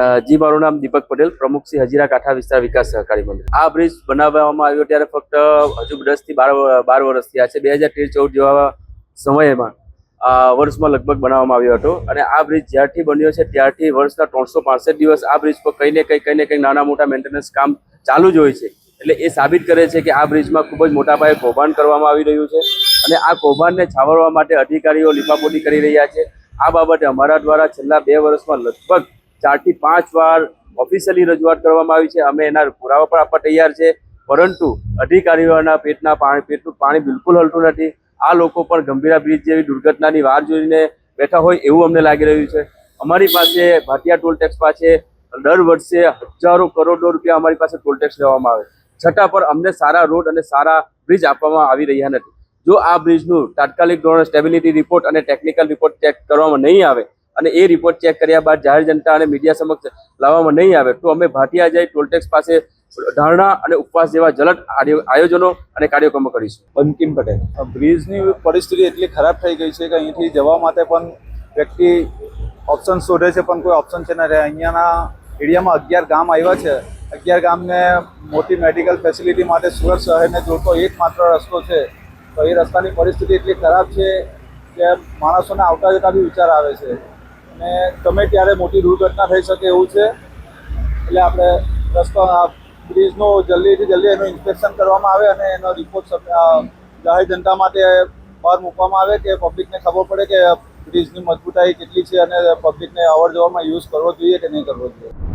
જી, મારું નામ દીપક પટેલ, પ્રમુખ શ્રી હજીરા કાંઠા વિસ્તાર વિકાસ સહકારી મંડળ. આ બ્રિજ બનાવવામાં આવ્યો ત્યારે ફક્ત હજુ દસથી બાર બાર વર્ષ થયા છે. બે હજાર તેર ચૌદ જેવા સમયમાં આ વર્ષમાં લગભગ બનાવવામાં આવ્યો હતો અને આ બ્રિજ જ્યારથી બન્યો છે ત્યારથી વર્ષના ત્રણસો પાંસઠ દિવસ આ બ્રિજ પર કંઈ ને કંઈ કંઈ ને કંઈ નાના મોટા મેન્ટેનન્સ કામ ચાલુ જ હોય છે. એટલે એ સાબિત કરે છે કે આ બ્રિજમાં ખૂબ જ મોટા પાયે કૌભાંડ કરવામાં આવી રહ્યું છે અને આ કૌભાંડને છાવરવા માટે અધિકારીઓ લીપાપોટી કરી રહ્યા છે. આ બાબતે અમારા દ્વારા છેલ્લા બે વર્ષમાં લગભગ ચારથી પાંચ વાર ઓફિશિયલી રજૂઆત કરવામાં આવી છે. અમે એના પુરાવા પણ આપવા તૈયાર છે. પરંતુ અધિકારીઓના પેટના પાણી, પેટનું પાણી બિલકુલ હલતું નથી. આ લોકો પણ ગંભીરા બ્રિજ જેવી દુર્ઘટનાની વાર જોઈને બેઠા હોય એવું અમને લાગી રહ્યું છે. અમારી પાસે ભાટિયા ટોલ ટેક્સ પાસે દર વર્ષે હજારો કરોડો રૂપિયા અમારી પાસે ટોલ ટેક્સ લેવામાં આવે. છતાં પણ અમને સારા રોડ અને સારા બ્રિજ આપવામાં આવી રહ્યા નથી. જો આ બ્રિજનું તાત્કાલિક ધોરણે સ્ટેબિલિટી રિપોર્ટ અને ટેકનિકલ રિપોર્ટ ચેક કરવામાં નહીં આવે અને એ રિપોર્ટ ચેક કર્યા બાદ જાહેર જનતા અને મીડિયા સમક્ષ લાવવામાં નહીં આવે તો અમે ભાટિયા જઈ ટોલટેક્સ પાસે ધારણા અને ઉપવાસ જેવા જલદ આયો- આયોજનો અને કાર્યક્રમો કરીશું. બંકિમ પટેલ. બ્રિજની પરિસ્થિતિ એટલી ખરાબ થઈ ગઈ છે કે અહીંથી જવા માટે પણ વ્યક્તિ ઓપ્શન શોધે છે પણ કોઈ ઓપ્શન છે ને અહીંયાના એરિયામાં અગિયાર ગામ આવ્યા છે. અગિયાર ગામને મોટી મેડિકલ ફેસિલિટી માટે સુરત શહેરને જોડતો એકમાત્ર રસ્તો છે. તો એ રસ્તાની પરિસ્થિતિ એટલી ખરાબ છે કે માણસોને આવતા જતા બી વિચાર આવે છે. અને ગમે ત્યારે મોટી દુર્ઘટના થઈ શકે એવું છે, એટલે આપણે રસ્તો બ્રિજનો જલ્દીથી જલ્દી એનું ઇન્સ્પેક્શન કરવામાં આવે અને એનો રિપોર્ટ જાહેર જનતા માટે બહાર મૂકવામાં આવે કે પબ્લિકને ખબર પડે કે બ્રિજની મજબૂતાઈ કેટલી છે અને પબ્લિકને અવર જવરમાં યુઝ કરવો જોઈએ કે નહીં કરવો જોઈએ.